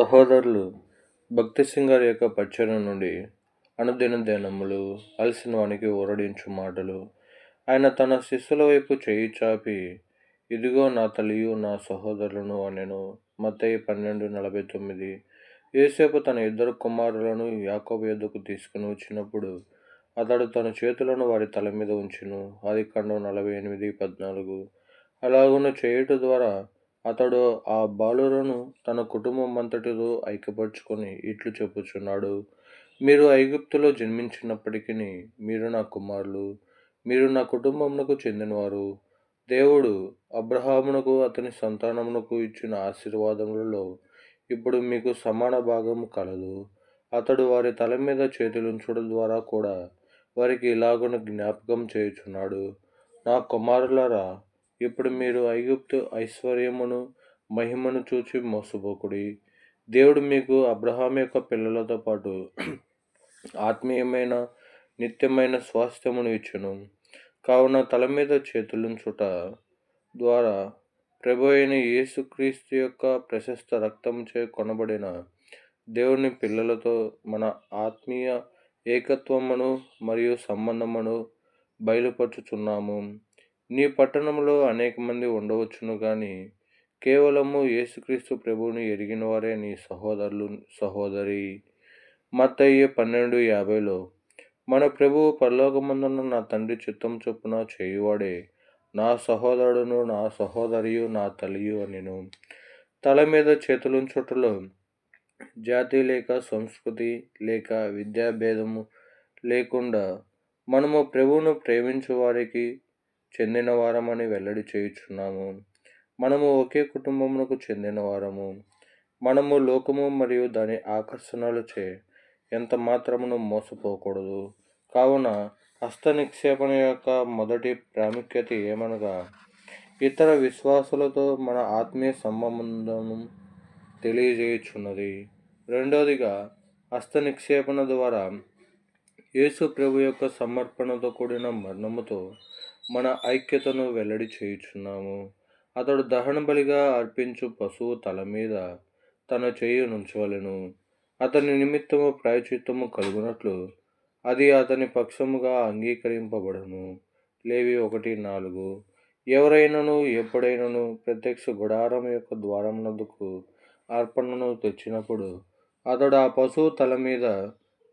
సహోదరులు భక్తి గారి యొక్క పచ్చడి నుండి అనుదిన ధ్యానములు అలసిన వానికి ఊరడించు మాటలు. ఆయన తన శిష్యుల వైపు చేయి చాపి ఇదిగో నా తల్లియు నా సహోదరులను అనెను. మత్తయి పన్నెండు నలభై తొమ్మిది. ఏసేపు తన ఇద్దరు కుమారులను యాకోబు యొద్దకు తీసుకుని వచ్చినప్పుడు అతడు తన చేతులను వారి తల మీద ఉంచును. అది కండం నలభై ఎనిమిది పద్నాలుగు. అలాగున చేయుట ద్వారా అతడు ఆ బాలురను తన కుటుంబం అంతటితో ఐక్యపరుచుకొని ఇట్లు చెప్పుచున్నాడు. మీరు ఐగుప్తులో జన్మించినప్పటికీ మీరు నా కుమారులు. మీరు నా కుటుంబమునకు చెందినవారు. దేవుడు అబ్రహామునకు అతని సంతానమునకు ఇచ్చిన ఆశీర్వాదములలో ఇప్పుడు మీకు సమాన భాగము కలదు. అతడు వారి తల మీద చేతులుంచడం ద్వారా కూడా వారికి ఇలాగున జ్ఞాపకం చేయుచున్నాడు. నా కుమారులరా ఇప్పుడు మీరు ఐగుప్తు ఐశ్వర్యమును మహిమను చూచి మోసపోకుడి. దేవుడు మీకు అబ్రహాం యొక్క పిల్లలతో పాటు ఆత్మీయమైన నిత్యమైన స్వాస్థ్యమును ఇచ్చును. కావున తల మీద చేతులుంచుట ద్వారా ప్రభు అయిన యేసుక్రీస్తు యొక్క ప్రశస్త రక్తంచే కొనబడిన దేవుని పిల్లలతో మన ఆత్మీయ ఏకత్వమును మరియు సంబంధమును బయలుపరుచుచున్నాము. నీ పట్టణంలో అనేక మంది ఉండవచ్చును కానీ కేవలము యేసుక్రీస్తు ప్రభువుని ఎరిగిన వారే నీ సహోదరులు సహోదరి. మత్తయ్య పన్నెండు యాభైలో మన ప్రభువు పరలోకమందున్న నా తండ్రి చిత్తం చొప్పున చేయువాడే నా సహోదరుడును నా సహోదరియు నా తల్లియు అనిను. తల మీద చేతులుంచుటలో జాతి లేక సంస్కృతి లేక విద్యాభేదము లేకుండా మనము ప్రభువును ప్రేమించు వారికి చెందిన వారమని వెల్లడి చేయుచున్నాము. మనము ఒకే కుటుంబమునకు చెందిన వారము. మనము లోకము మరియు దాని ఆకర్షణలచే ఎంత మాత్రమును మోసపోకూడదు. కావున హస్త నిక్షేపణ యొక్క మొదటి ప్రాముఖ్యత ఏమనగా ఇతర విశ్వాసులతో మన ఆత్మీయ సంబంధం తెలియజేయుచున్నది. రెండవదిగా హస్త నిక్షేపణ ద్వారా యేసు ప్రభు యొక్క సమర్పణతో కూడిన మరణముతో మన ఐక్యతను వెల్లడి చేయుచున్నాము. అతడు దహన బలిగా అర్పించు పశువు తల మీద తన చెయ్యి నుంచవలెను. అతని నిమిత్తము ప్రాయచిత్తము కలుగునట్లు అది అతని పక్షముగా అంగీకరింపబడను. లేవి ఒకటి నాలుగు. ఎవరైనను ఎప్పుడైనను ప్రత్యక్ష గుడారం యొక్క ద్వారమునందుకు అర్పణను తెచ్చినప్పుడు అతడు ఆ పశువు తల మీద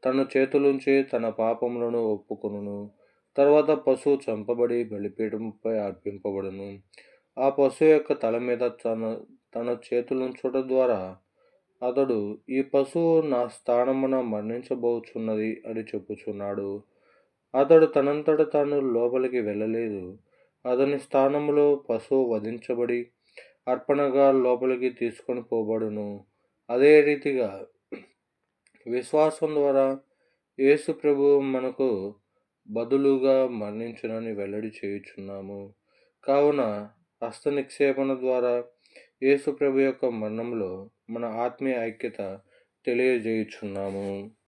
తన చేతులుంచి తన పాపములను ఒప్పుకొనును. తర్వాత పశువు చంపబడి బలిపీఠంపై అర్పింపబడును. ఆ పశువు యొక్క తల మీద తన తన చేతులుంచుట ద్వారా అతడు ఈ పశువు నా స్థానమున మరణించబోచున్నది అని చెప్పుచున్నాడు. అతడు తనంతట తాను లోపలికి వెళ్ళలేదు. అతని స్థానములో పశువు వధించబడి అర్పణగా లోపలికి తీసుకొని పోబడును. అదే రీతిగా విశ్వాసం ద్వారా యేసు ప్రభు మనకు బదులుగా మరణించునని వెల్లడి చేయుచున్నాము. కావున హస్త నిక్షేపణ ద్వారా యేసుప్రభు యొక్క మరణంలో మన ఆత్మీయ ఐక్యత తెలియజేయుచున్నాము.